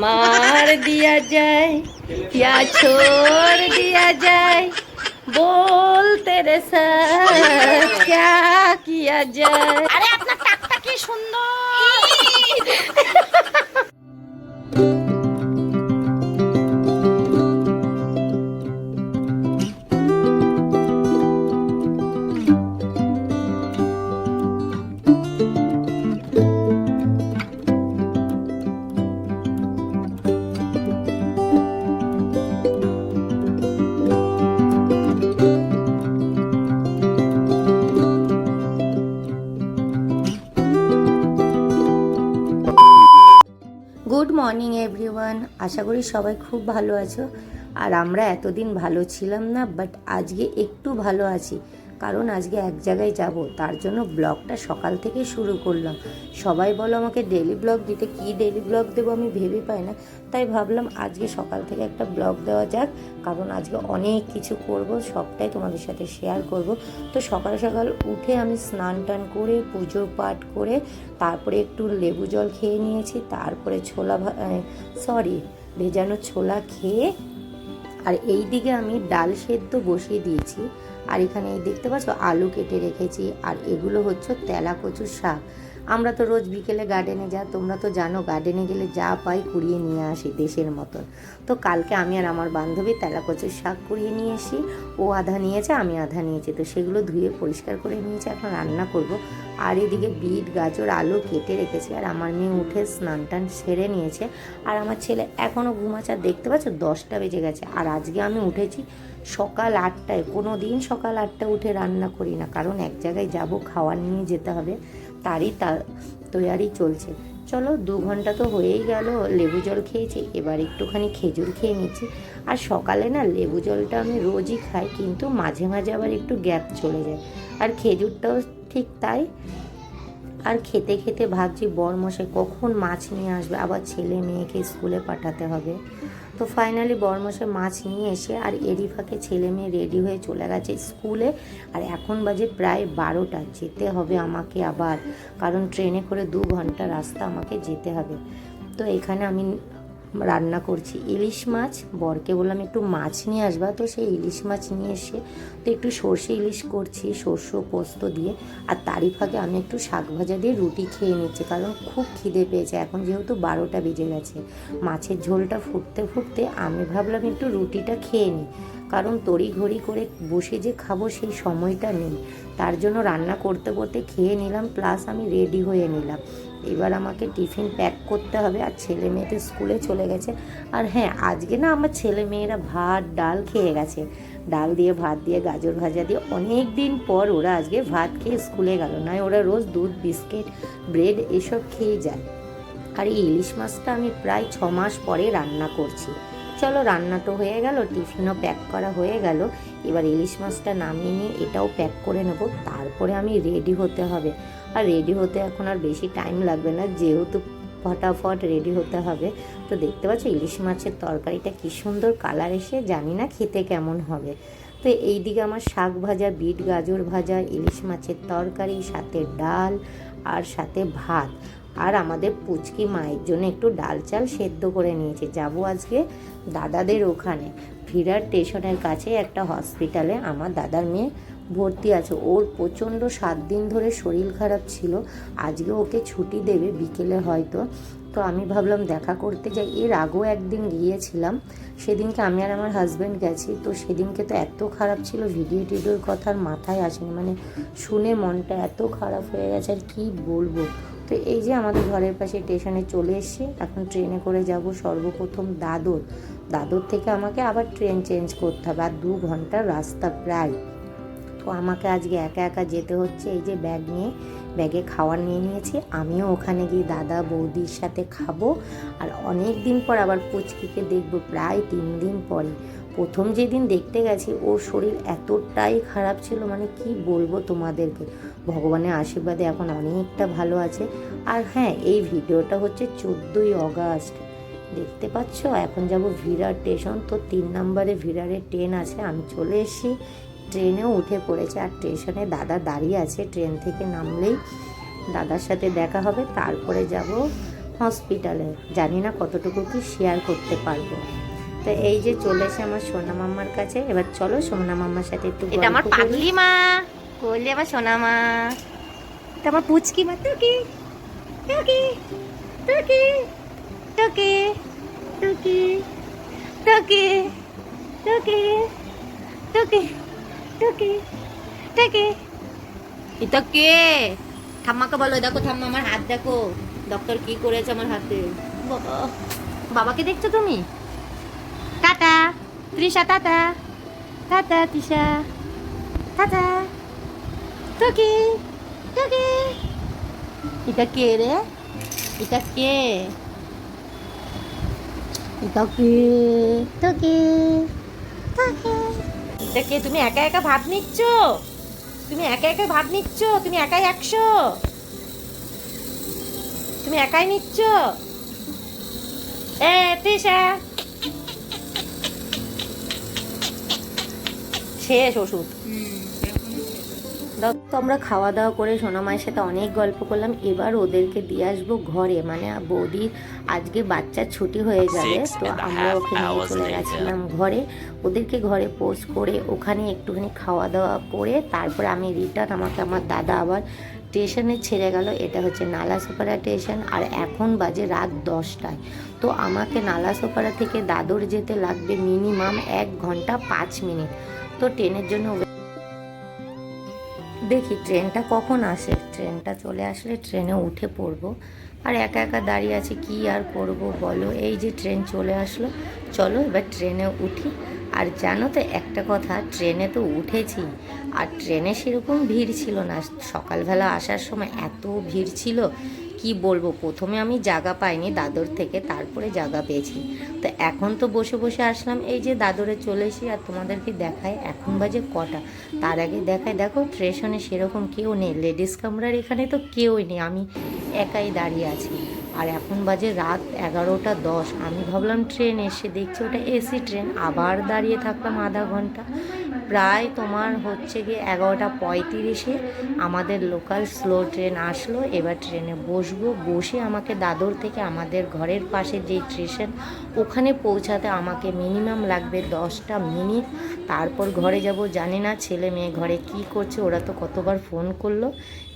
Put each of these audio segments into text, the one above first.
मार दिया जाए या छोड़ दिया जाए बोल तेरे साथ क्या किया जाए अरे अपना टाकटा की सुंदर গুড মর্নিং এভরিওয়ান আশা করি সবাই খুব ভালো আছো। আর আমরা এতদিন ভালো ছিলাম না বাট আজকে একটু ভালো আছি। কারণ আজকে এক জায়গায় যাব, তার জন্য ব্লগটা সকাল থেকে শুরু করলাম। সবাই বলো আমাকে ডেলি ব্লগ দিতে, কি ডেলি ব্লগ দেবো আমি ভেবে পাই না। তাই ভাবলাম আজকে সকাল থেকে একটা ব্লগ দেওয়া যাক, কারণ আজকে অনেক কিছু করব, সবটাই তোমাদের সাথে শেয়ার করব। তো সকাল সকাল উঠে আমি স্নান টান করে, পুজো পাঠ করে, তারপরে একটু লেবু জল খেয়ে নিয়েছি, তারপরে ছোলা সরি ভেজানো ছোলা খেয়ে, আর এই দিকে আমি ডাল সেদ্ধ বসিয়ে দিয়েছি। আর এখানে দেখতে পাচ্ছ, আলু কেটে রেখেছি। আর এগুলো হচ্ছে তেলা কচুর শাক। আমরা তো রোজ বিকেলে গার্ডেনে যা, তোমরা তো জানো গার্ডেনে গেলে যা পাই কুড়িয়ে নিয়ে আসি দেশের মতন। তো কালকে আমি আর আমার বান্ধবী তেলা কচুর শাক কুড়িয়ে নিয়ে এসি ও আধা নিয়েছে, আমি আধা নিয়েছি। তো সেগুলো ধুয়ে পরিষ্কার করে নিয়েছি, এখন রান্না করব। আর এদিকে বিট, গাজর, আলু কেটে রেখেছি। আর আমার মেয়ে উঠে স্নান টান সেরে নিয়েছে। আর আমার ছেলে এখনও ঘুমাচ্ছে। আর দেখতে পাচ্ছ, দশটা বেজে গেছে। আর আজকে আমি উঠেছি সকাল আটটায়, কোনো দিন সকাল আটটায় উঠে রান্না করি না। কারণ এক জায়গায় যাব, খাওয়ার নিয়ে যেতে হবে, তারই তা তৈয়ারি চলছে। চলো, দু ঘণ্টা তো হয়েই গেল, লেবু জল খেয়েছি, এবার একটুখানি খেজুর খেয়ে নিচ্ছি। আর সকালে না, লেবু জলটা আমি রোজই খাই, কিন্তু মাঝে মাঝে আবার একটু গ্যাপ চলে যায়। আর খেজুরটাও ঠিক তাই। আর খেতে খেতে ভাবছি, বরমশাই কখন মাছ নিয়ে আসবে? আবার ছেলে মেয়েকে স্কুলে পাঠাতে হবে। তো ফাইনালি বরমশাই মাছ নিয়ে এসে আর এরিফাকে ফাঁকে ছেলে মেয়ে রেডি হয়ে চলে গেছে স্কুলে আর এখন বাজে প্রায় বারোটা, যেতে হবে আমাকে আবার। কারণ ট্রেনে করে দু ঘণ্টা রাস্তা আমাকে যেতে হবে। তো এখানে আমি রান্না করছি। ইলিশ মাছ, বরকে বললাম একটু মাছ নিয়ে আসবা, তো সেই ইলিশ মাছ নিয়ে এসে তো একটু সর্ষে ইলিশ করছি, সর্ষ পোস্ত দিয়ে। আর তারই ফাঁকে আমি একটু শাক ভাজা দিয়ে রুটি খেয়ে নিচ্ছি, কারণ খুব খিদে পেয়েছে। এখন যেহেতু বারোটা বেজে গেছে, মাছের ঝোলটা ফুটতে ফুটতে আমি ভাবলাম একটু রুটিটা খেয়ে নিই। কারণ তড়ি ঘড়ি করে বসে যে খাব সেই সময়টা নেই। তার জন্য রান্না করতে করতে খেয়ে নিলাম প্লাস আমি রেডি হয়ে নিলাম। এবার আমাকে টিফিন প্যাক করতে হবে আর ছেলে মেয়ে তো স্কুলে চলে গেছে। আর হ্যাঁ আজকে না আমার ছেলে মেয়েরা ভাত, ডাল খেয়ে গেছে। ডাল দিয়ে ভাত দিয়ে গাজর ভাজা দিয়ে অনেক দিন পর ওরা আজকে ভাত খেয়ে স্কুলে গেল। নয়, ওরা রোজ দুধ, বিস্কিট ব্রেড এসব খেয়ে যায়। আর এই ইলিশ মাছটা আমি প্রায় ছ মাস পরে রান্না করছি। চলো, রান্না তো হয়ে গেল, টিফিনও প্যাক করা হয়ে গেল। এবার ইলিশ মাছটা নামিয়ে নিয়ে এটাও প্যাক করে নেব, তারপরে আমি রেডি হতে হবে। আর রেডি হতে এখন আর বেশি টাইম লাগবে না, যেহেতু ফটাফট রেডি হতে হবে। তো দেখতে পাচ্ছ, ইলিশ মাছের তরকারিটা কি সুন্দর কালার এসে, জানি না খেতে কেমন হবে। তো এই দিকে আমার শাক ভাজা, বিট, গাজর ভাজা, ইলিশ মাছের তরকারি, সাথে ডাল, আর সাথে ভাত। আর আমাদের পুচকি মায়ের জন্য একটু ডাল চাল সেদ্ধ করে নিয়েছে। যাব আজকে দাদাদের ওখানে। ভিরার স্টেশনের কাছে একটা হসপিটালে আমার দাদার মেয়ে ভর্তি আছে। ওর প্রচণ্ড সাত দিন ধরে শরীর খারাপ ছিল। আজকে ওকে ছুটি দেবে বিকেলে হয়তো। তো আমি ভাবলাম দেখা করতে যাই। এর আগেও একদিন গিয়েছিলাম। সেদিনকে আমি আর আমার হাজব্যান্ড গেছি। তো সেদিনকে তো এত খারাপ ছিল। ভিডিও টিডিওর কথার মাথায় আসেনি। মানে শুনে মনটা এত খারাপ হয়ে গেছে। আর কী বলব? তো এই যে আমাদের ঘরের পাশে স্টেশনে চলে এসেছি, এখন ট্রেনে করে যাব সর্বপ্রথম দাদর। দাদর থেকে আমাকে আবার ট্রেন চেঞ্জ করতে হবে, আর দু ঘণ্টার রাস্তা প্রায়। তো আমাকে আজকে একা একা যেতে হচ্ছে, এই যে ব্যাগ নিয়ে, ব্যাগে খাওয়ার নিয়ে নিয়েছি। আমিও ওখানে গিয়ে দাদা বৌদির সাথে খাব, আর অনেক দিন পর আবার পুচকিকে দেখব, প্রায় তিন দিন পরে প্রথম যেদিন দেখতে গেছি, ওর শরীর এতটাই খারাপ ছিল মানে কি বলব তোমাদেরকে? ভগবানের আশীর্বাদে এখন অনেকটা ভালো আছে। আর হ্যাঁ এই ভিডিওটা হচ্ছে চোদ্দোই অগাস্ট। দেখতে পাচ্ছ? এখন যাব ভিরার স্টেশন তো তিন নম্বরে ভিরারের ট্রেন আছে। আমি চলে এসেছি। ট্রেনেও উঠে পড়েছে। আর স্টেশনে দাদা দাঁড়িয়ে আছে ট্রেন থেকে নামলেই দাদার সাথে দেখা হবে। তারপরে যাব হসপিটালে জানি না কতটুকু কি শেয়ার করতে পারব। তো এই যে চলে এসে আমার সোনা মাম্মার কাছে এবার চলো সোনা মাম্মার সাথে একটু এটা আমার। পাগলি মা কোলে আমার সোনা মা এটা আমার পুচকি মা টুকি টুকি টুকি টুকি টুকি টুকি টুকি টুকি টুকি টুকি এটা কে ঠাম্মাকে বলো দেখো ঠাম্মা আমার হাত দেখো ডক্টর কি করেছে আমার হাতে বাবা বাবাকে দেখছ তুমি Trisha tata tata Trisha tata টুকি টুকি এটা কে রে এটা কে এটা কে টুকি টুকি এটা কে তুমি একা একা ভাত নিচ্ছ? তুমি একা একা ভাত নিচ্ছ? তুমি একাই একশো? তুমি একাই নিচ্ছ? এ তৃষা শেষ ওষুধ। তো আমরা খাওয়া দাওয়া করে সোনা মায়ের সাথে অনেক গল্প করলাম এবার ওদেরকে দিয়ে আসব ঘরে। মানে বৌদির আজকে বাচ্চার ছুটি হয়ে যাবে তো আমরা ওকে নিয়ে চলে গেছিলাম ঘরে। ওদেরকে ঘরে পোস্ট করে ওখানে একটুখানি খাওয়া দাওয়া করে তারপরে আমি রিটার্ন আমাকে আমার দাদা আবার স্টেশনে ছেড়ে গেল। এটা হচ্ছে নালাসোপাড়া স্টেশন আর এখন বাজে রাত দশটায়। তো আমাকে নালাসোপাড়া থেকে দাদর যেতে লাগবে মিনিমাম এক ঘণ্টা পাঁচ মিনিট তো ট্রেনের জন্য দেখি ট্রেনটা কখন আসে। ট্রেনটা চলে আসলে ট্রেনে উঠে পড়ব। আর একা একা দাঁড়িয়ে আছে, কি আর করব বলো? এই যে ট্রেন চলে আসলো। চলো এবার ট্রেনে উঠি। আর জানো তো একটা কথা, ট্রেনে তো উঠেছি। আর ট্রেনে সেরকম ভিড় ছিল না। সকালবেলা আসার সময় এত ভিড় ছিল কি বলব? প্রথমে আমি জায়গা পাইনি দাদর থেকে, তারপরে জায়গা পেয়েছি। তো এখন তো বসে বসে আসলাম, এই যে দাদরে চলে এসি আর তোমাদেরকে দেখায় এখন বাজে কটা? তার আগে দেখায় দেখো স্টেশনে সেরকম কেউ নেই, লেডিস কামরার এখানে তো কেউই নেই, আমি একাই দাঁড়িয়ে আছি। আর এখন বাজে রাত এগারোটা দশ, আমি ভাবলাম ট্রেন এসে দেখছি ওটা এসি ট্রেন, আবার দাঁড়িয়ে থাকলাম আধা ঘণ্টা। প্রায় তোমার হচ্ছে গিয়ে এগারোটা পঁয়ত্রিশে আমাদের লোকাল স্লো ট্রেন আসলো। এবার ট্রেনে বসবো, বসে আমাকে দাদর থেকে আমাদের ঘরের পাশে যে স্টেশন ওখানে পৌঁছাতে আমাকে মিনিমাম লাগবে দশটা মিনিট তারপর ঘরে যাব, জানি না ছেলে মেয়ে ঘরে কি করছে, ওরা তো কতবার ফোন করল।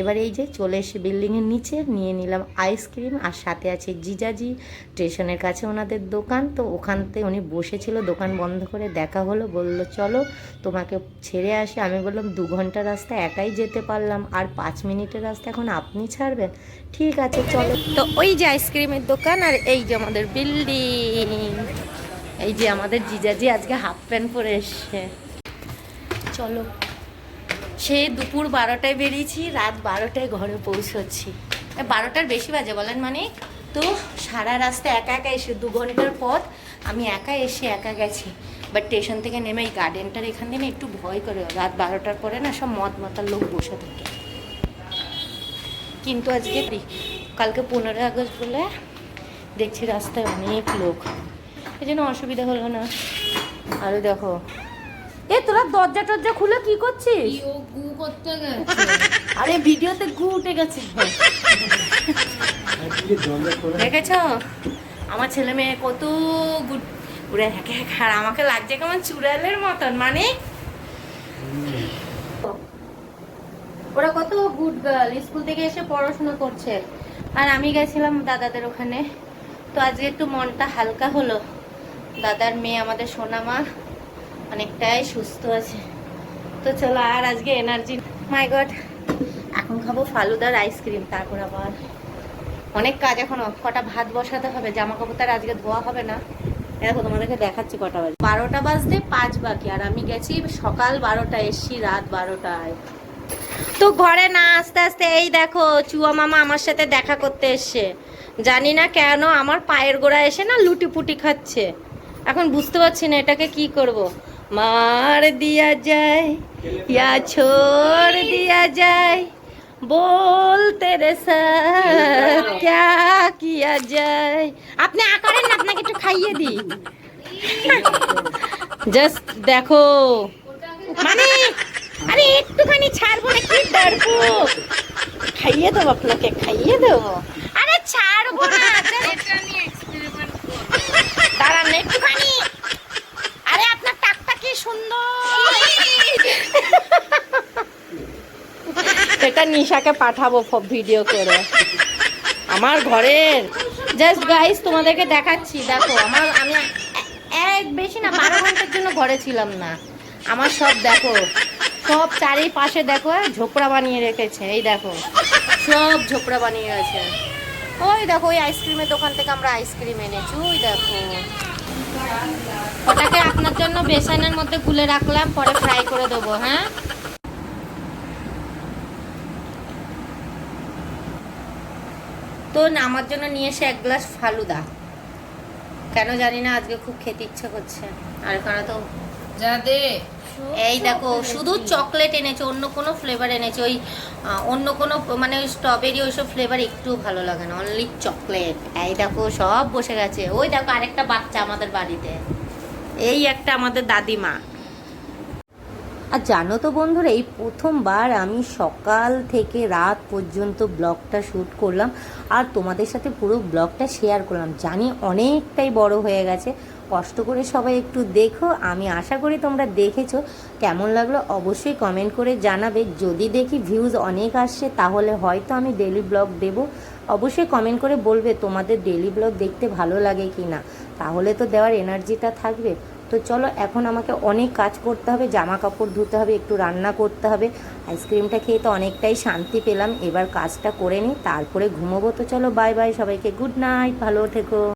এবার এই যে চলে এসে বিল্ডিংয়ের নিচে নিয়ে নিলাম আইসক্রিম, আর সাথে আছে জিজাজি, স্টেশনের কাছে ওনাদের দোকান। তো ওখানতে উনি বসেছিল, দোকান বন্ধ করে দেখা হলো, বলল, চলো, তোমাকে ছেড়ে আসি। আমি বললাম, দু ঘণ্টা রাস্তা, একাই যেতে পারলাম। আর পাঁচ মিনিটের রাস্তা এখন আপনি ছাড়বেন? ঠিক আছে, চলো। তো ওই যে আইসক্রিমের দোকান, আর এই যে আমাদের বিল্ডিং। এই যে আমাদের জিজাজি আজকে হাফ প্যান্ট পরে এসছে। চলো। সে দুপুর বারোটায় বেরিয়েছি, রাত বারোটায় ঘরে পৌঁছচ্ছি। বারোটার বেশি বাজে বলেন মানে? তো সারা রাস্তা একা একা এসে, দু ঘণ্টার পথ আমি একা এসে একা গেছি। বাট স্টেশন থেকে নেমে এই গার্ডেনটার এখান থেকে একটু ভয় করে, রাত বারোটার পরে না সব মদ মাতার লোক বসে থাকে। কিন্তু আজকে কালকে পনেরোই আগস্ট বলে দেখছি রাস্তায় অনেক লোক। এই জন্য অসুবিধা হলো না। আরে দেখো এ তোরা দরজা টরজা খুলে কি করছিস? ও গু করতে গেছে। আরে ভিডিওতে গু উঠে গেছে। দেখেছ? আমার ছেলে মেয়ে কত গুড উড়ে এক আর আমাকে লাগছে কেমন চুড়ালের মতন মানে? ওরা কত গুড গার্ল স্কুল থেকে এসে পড়াশোনা করছে। আর আমি গেছিলাম দাদাদের ওখানে। তো আজকে একটু মনটা হালকা হলো। দাদার মেয়ে আমাদের সোনামা অনেকটাই সুস্থ আছে। তো চলো, আর আজকে এনার্জি মাই গড এখন খাব ফালুদার আইসক্রিম তারপর আবার অনেক কাজ এখন, কটা ভাত বসাতে হবে জামা কাপড় তার আজকে ধোয়া হবে না। দেখো, তোমাদেরকে দেখাচ্ছি কটা বাজে। বারোটা বাজতে পাঁচ বাকি, আর আমি গেছি সকাল বারোটায়, এসছি রাত বারোটায়। তো ঘরে না, আস্তে আস্তে, এই দেখো, চুয়া মামা আমার সাথে দেখা করতে এসছে। জানি না কেন, আমার পায়ের গোড়া এসে না লুটি পুটি খাচ্ছে। এখন বুঝতে পারছি না এটাকে কি করব। মার দিয়া যায় ইয়া ছোড় দিয়া যায় बोल तेरे साथ क्या किया যায় আপনি আকারেন না আপনাকে একটু খাইয়ে দিই জাস্ট দেখো মানে আরে একটুখানি ছাড়বো না কি ডারবো খাইয়ে দেবো আপনাকে খাইয়ে দেবো আরে ছাড়বো না দাঁড়ান একটুখানি এটা নিশাকে পাঠাবো ভিডিও করে। আমার ঘরের। জাস্ট গাইস তোমাদেরকে দেখাচ্ছি, দেখো, আমার আমি এক বেশি না, বারো ঘণ্টার জন্য ঘরে ছিলাম না। আমার সব দেখো, সব চারিপাশে দেখো ঝোপড়া বানিয়ে রেখেছে, এই দেখো, সব ঝোপড়া বানিয়ে আছে। ওই দেখো, ওই আইসক্রিমের দোকান থেকে আমরা আইসক্রিম এনেছি, ওই দেখো। ওটাকে আপনার জন্য বেসনের মধ্যে গুলে রাখলাম, পরে ফ্রাই করে দেবো হ্যাঁ? তো আমার জন্য নিয়ে এসে এক গ্লাস ফালুদা। কেন জানি না আজকে খুব খেতে ইচ্ছে করছে। আর এখানে তো যা দে। এই দেখো শুধু চকলেট এনেছে অন্য কোনো ফ্লেভার এনেছে। ওই অন্য কোনো মানে ওই স্ট্রবেরি ওইসব ফ্লেভার একটু ভালো লাগে না অনলি চকলেট এই দেখো সব বসে গেছে। ওই দেখো আরেকটা বাচ্চা আমাদের বাড়িতে। এই একটা আমাদের দাদিমা। আর জানো তো বন্ধুরা, এই প্রথমবার আমি সকাল থেকে রাত পর্যন্ত ব্লগটা শ্যুট করলাম আর তোমাদের সাথে পুরো ব্লগটা শেয়ার করলাম। জানি অনেকটাই বড় হয়ে গেছে। কষ্ট করে সবাই একটু দেখো। আমি আশা করি তোমরা দেখেছ। কেমন লাগল অবশ্যই কমেন্ট করে জানাবে। যদি দেখি ভিউজ অনেক আসছে, তাহলে হয়তো আমি ডেলি ব্লগ দেব। অবশ্যই কমেন্ট করে বলবে তোমাদের ডেলি ব্লগ দেখতে ভালো লাগে কি না তাহলে তো দেওয়ার এনার্জিটা থাকবে। তো চলো, এখন আমাকে অনেক কাজ করতে হবে জামা কাপড় ধুতে হবে, একটু রান্না করতে হবে। আইসক্রিমটা খেয়ে তো অনেকটাই শান্তি পেলাম, এবার কাজটা করে নিই, তারপরে ঘুমোবো। তো চলো বাই বাই সবাইকে গুড নাইট ভালো থেকো।